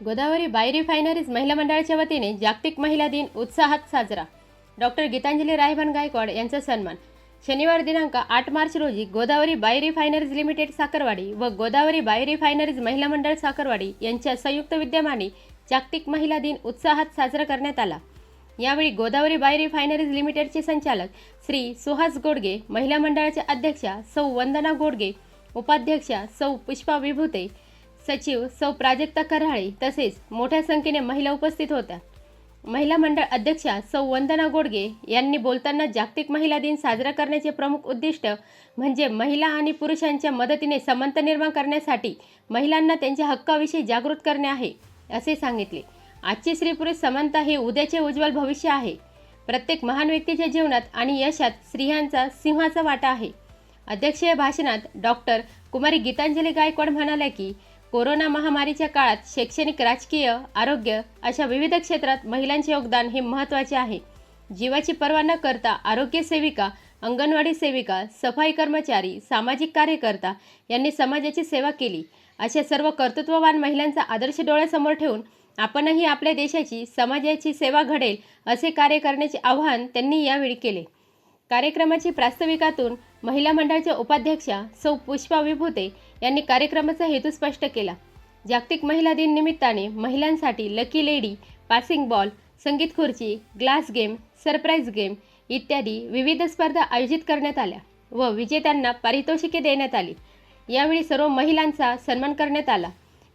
Godavari bio refineries महिला मंडळाच्या वतीने जागतिक महिला दिन उत्साहात साजरा. डॉक्टर गीतांजली रायभान गायकवाड यांचा सन्मान. शनिवार दिनांक आठ मार्च रोजी Godavari bio refineries limited Sakharwadi व गोदावरी बाय रिफायनरीज महिला मंडळ साखरवाडी यांच्या संयुक्त विद्यमाने जागतिक महिला दिन उत्साहात साजरा करण्यात आला. यावेळी गोदावरी बाय रिफायनरीज लिमिटेडचे संचालक श्री सुहास गोडगे महिला मंडळाच्या अध्यक्षा सौ वंदना गोडगे उपाध्यक्षा सौ पुष्पा विभूते सचिव सौ प्राजक्ता कराळे तसेच मोठ्या संख्येने महिला उपस्थित होत्या. महिला मंडळ अध्यक्षा सौ वंदना गोडगे यांनी बोलताना जागतिक महिला दिन साजरा करण्याचे प्रमुख उद्दिष्ट म्हणजे महिला आणि पुरुषांच्या मदतीने समंत निर्माण करण्यासाठी महिलांना त्यांच्या हक्काविषयी जागृत करणे आहे असे सांगितले. आजची स्त्री पुरुष समानता हे उद्याचे उज्ज्वल भविष्य आहे. प्रत्येक महान व्यक्तीच्या जीवनात आणि यशात स्त्रियांचा सिंहाचा वाटा आहे. अध्यक्षीय भाषणात डॉक्टर कुमारी गीतांजली गायकवाड म्हणाल्या की कोरोना महामारीच्या काळात शैक्षणिक राजकीय आरोग्य अशा विविध क्षेत्रात महिलांचे योगदान हे महत्त्वाचे आहे. जीवाची पर्वा न करता आरोग्य सेविका अंगणवाडी सेविका सफाई कर्मचारी सामाजिक कार्यकर्ता यांनी समाजाची सेवा केली. अशा सर्व कर्तृत्ववान महिलांचा आदर्श डोळ्यासमोर ठेवून आपणही आपल्या देशाची समाजाची सेवा घडेल असे कार्य करण्याचे आवाहन त्यांनी यावेळी केले. कार्यक्रमाची प्रास्ताविकातून महिला मंडळाच्या उपाध्यक्षा सौ पुष्पा विभूते यांनी कार्यक्रमाचा हेतू स्पष्ट केला. जागतिक महिला दिन निमित्ताने महिलांसाठी लकी लेडी पासिंग बॉल संगीत खुर्ची ग्लास गेम सरप्राईज गेम इत्यादी विविध स्पर्धा आयोजित करण्यात आल्या व विजेत्यांना पारितोषिके देण्यात आली. यावेळी सर्व महिलांचा सन्मान करण्यात आला.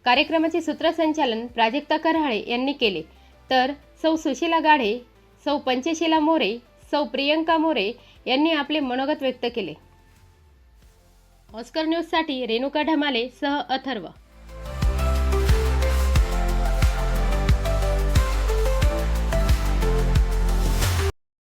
कार्यक्रमाचे सूत्रसंचालन प्राजक्ता करहाळे यांनी केले. तर सौ सुशीला गाढे सौ पंचशीला मोरे सौ प्रियंका मोरे यांनी आपले मनोगत व्यक्त केले. ऑस्कर न्यूजसाठी रेणुका ढमाले सह अथर्व.